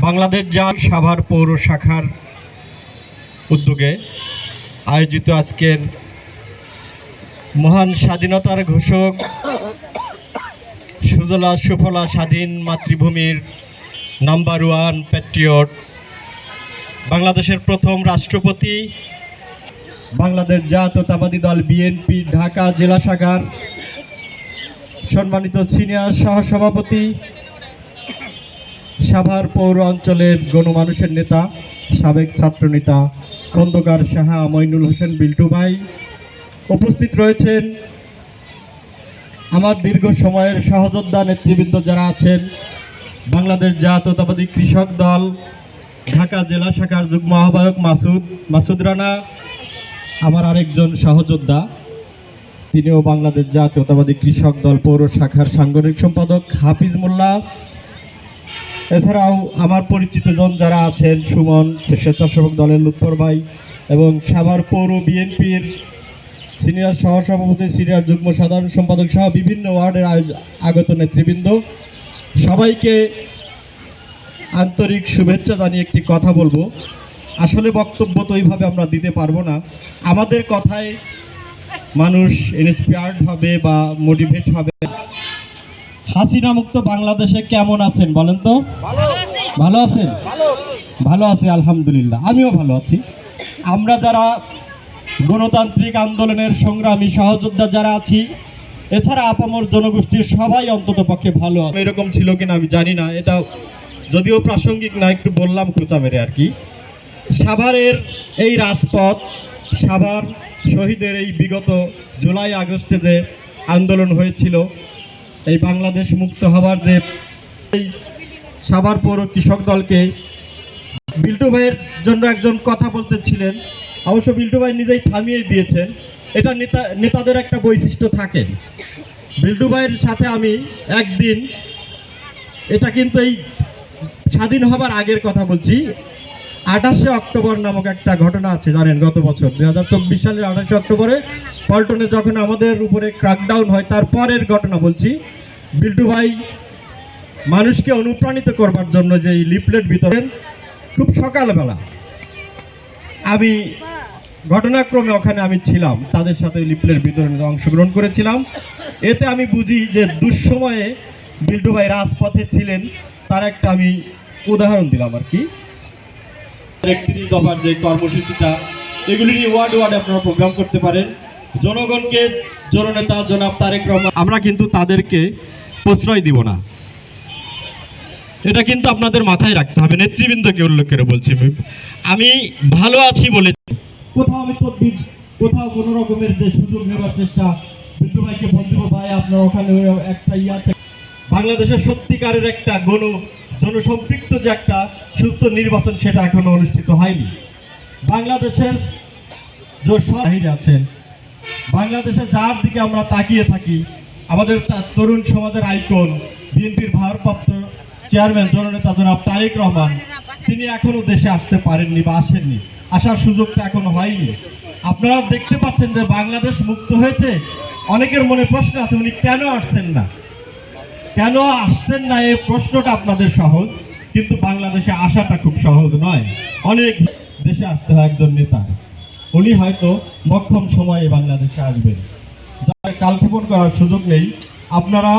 বাংলাদেশ জাল সাভার পৌর শাখার উদ্যোগে আয়োজিত আজকের মহান স্বাধীনতার ঘোষক সুজলা সুফলা স্বাধীন মাতৃভূমির নাম্বার ওয়ান প্যাট্রিয়ট, বাংলাদেশের প্রথম রাষ্ট্রপতি, বাংলাদেশ জাতীয়তাবাদী দল বিএনপি, ঢাকা জেলা শাখার সম্মানিত সিনিয়র সহসভাপতি সাভার পৌর অঞ্চলের গণমানুষের নেতা, সাবেক ছাত্রনেতা খন্দকার সাহা মইনুল হোসেন বিল্টু ভাই উপস্থিত রয়েছেন। আমার দীর্ঘ সময়ের সহযোদ্ধা নেতৃবৃন্দ যারা আছেন, বাংলাদেশ জাতীয়তাবাদী কৃষক দল, ঢাকা জেলা শাখার যুগ্ম আহ্বায়ক মাসুদ মাসুদ রানা, আমার আরেকজন সহযোদ্ধা। তিনিও বাংলাদেশ জাতীয়তাবাদী কৃষক দল পৌর শাখার সাংগঠনিক সম্পাদক হাফিজ মোল্লা। এছাড়াও আমার পরিচিত জন যারা আছেন, সুমন, স্বেচ্ছাসেবক দলের লুৎফর ভাই এবং সাভার পৌর বিএনপির সিনিয়র সহসভাপতি, সিনিয়র যুগ্ম সাধারণ সম্পাদক সহ বিভিন্ন ওয়ার্ডের আগত নেতৃবৃন্দ। সবাইকে আন্তরিক শুভেচ্ছা জানিয়ে একটি কথা বলব। আসলে বক্তব্য তো ওইভাবে আমরা দিতে পারব না। আমাদের কথায় মানুষ ইন্সপায়ার্ড হবে বা মোটিভেট হবে। হাসিনা মুক্ত বাংলাদেশে কেমন আছেন বলেন তো? ভালো। আছেন? ভালো। আছি আলহামদুলিল্লাহ। আমিও ভালো আছি। আমরা যারা গণতান্ত্রিক আন্দোলনের সংগ্রামী সহযোদ্ধা যারা আছি এছাড়া আপামর জনগোষ্ঠীর সবাই অন্তত পক্ষে ভালো আছে। এরকম ছিল কিনা আমি জানি না এটা যদিও প্রাসঙ্গিক না একটু বললাম খোঁচা মেরে আর কি। সাভারের এই রাজপথ সাভার শহীদের এই বিগত জুলাই আগস্টে যে আন্দোলন হয়েছিল এই বাংলাদেশ মুক্ত হবার যে সাভার পৌর কৃষক দলকে বিল্টু ভাইয়ের জন্য একজন কথা বলতেছিলেন অবশ্য বিল্টু ভাই নিজেই থামিয়ে দিয়েছেন। এটা নেতা, নেতাদের একটা বৈশিষ্ট্য থাকে। বিল্টু ভাইয়ের সাথে আমি একদিন, এটা কিন্তু এই স্বাধীন হবার আগের কথা বলছি আঠাশে অক্টোবর নামক একটা ঘটনা আছে, জানেন, গত বছর। দুই হাজার চব্বিশ সালের আঠাশে অক্টোবরে পল্টনে যখন আমাদের উপরে ক্রাকডাউন হয়, তার পরের ঘটনা বলছি, বিল্টু ভাই মানুষকে অনুপ্রাণিত করবার জন্য যে লিফলেট বিতরণ খুব সকালবেলা আমি ঘটনাক্রমে ওখানে আমি ছিলাম, তাদের সাথে লিফলেট বিতরণে অংশগ্রহণ করেছিলাম। এতে আমি বুঝি যে দুঃসময়ে বিল্টু ভাই রাজপথে ছিলেন, তার একটা আমি উদাহরণ দিলাম আর কি। একত্রিশ দফার যে কর্মসূচিটা, এগুলি নিয়ে ওয়ার্ড ওয়ার্ডে আপনারা প্রোগ্রাম করতে পারেন। জনগণকে, জননেতা জনাব তারেক রহমান, আমরা কিন্তু তাদেরকে প্রশ্রয় দিব না। এটা কিন্তু আপনাদের মাথায় রাখতে হবে, নেতৃবৃন্দকে উল্লেখ করে বলছি। আমি। ভালো আছি বলে কোথাও আমি তদবির, কোথাও কোনো রকমের যে সুযোগ নেওয়ার চেষ্টা বিদ্যু বলতে ভাই, আপনার ওখানে একটা ইয়ে আছে। বাংলাদেশের সত্যিকারের একটা গণ জনসম্পৃক্ত যে একটা সুস্থ নির্বাচন সেটা এখনও অনুষ্ঠিত হয়নি। বাংলাদেশের যে বাহিরে আছেন বাংলাদেশে যার দিকে আমরা তাকিয়ে থাকি, আমাদের তরুণ সমাজের আইকন, বিএনপির ভারপ্রাপ্ত চেয়ারম্যান জননেতা জনাব তারেক রহমান, তিনি এখনও দেশে আসতে পারেননি বা আসেননি। আসার সুযোগটা এখনও হয়নি। আপনারা দেখতে পাচ্ছেন যে বাংলাদেশ মুক্ত হয়েছে। অনেকের মনে প্রশ্ন আছে, উনি কেন আসছেন না? কেন আসছেন না এই প্রশ্নটা আপনাদের সহজ, কিন্তু বাংলাদেশে আসাটা খুব সহজ নয়। অনেক দেশে আসতে হয় একজন নেতা। উনি হয়তো মক্ষম সময়ে বাংলাদেশে আসবেন। যার কালক্ষেপণ করার সুযোগ নেই, আপনারা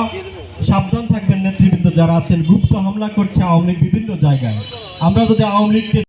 সাবধান থাকবেন নেতৃবৃন্দ যারা আছেন। গুপ্ত হামলা করছে আওয়ামী লীগ বিভিন্ন জায়গায়। আমরা যদি আওয়ামী লীগকে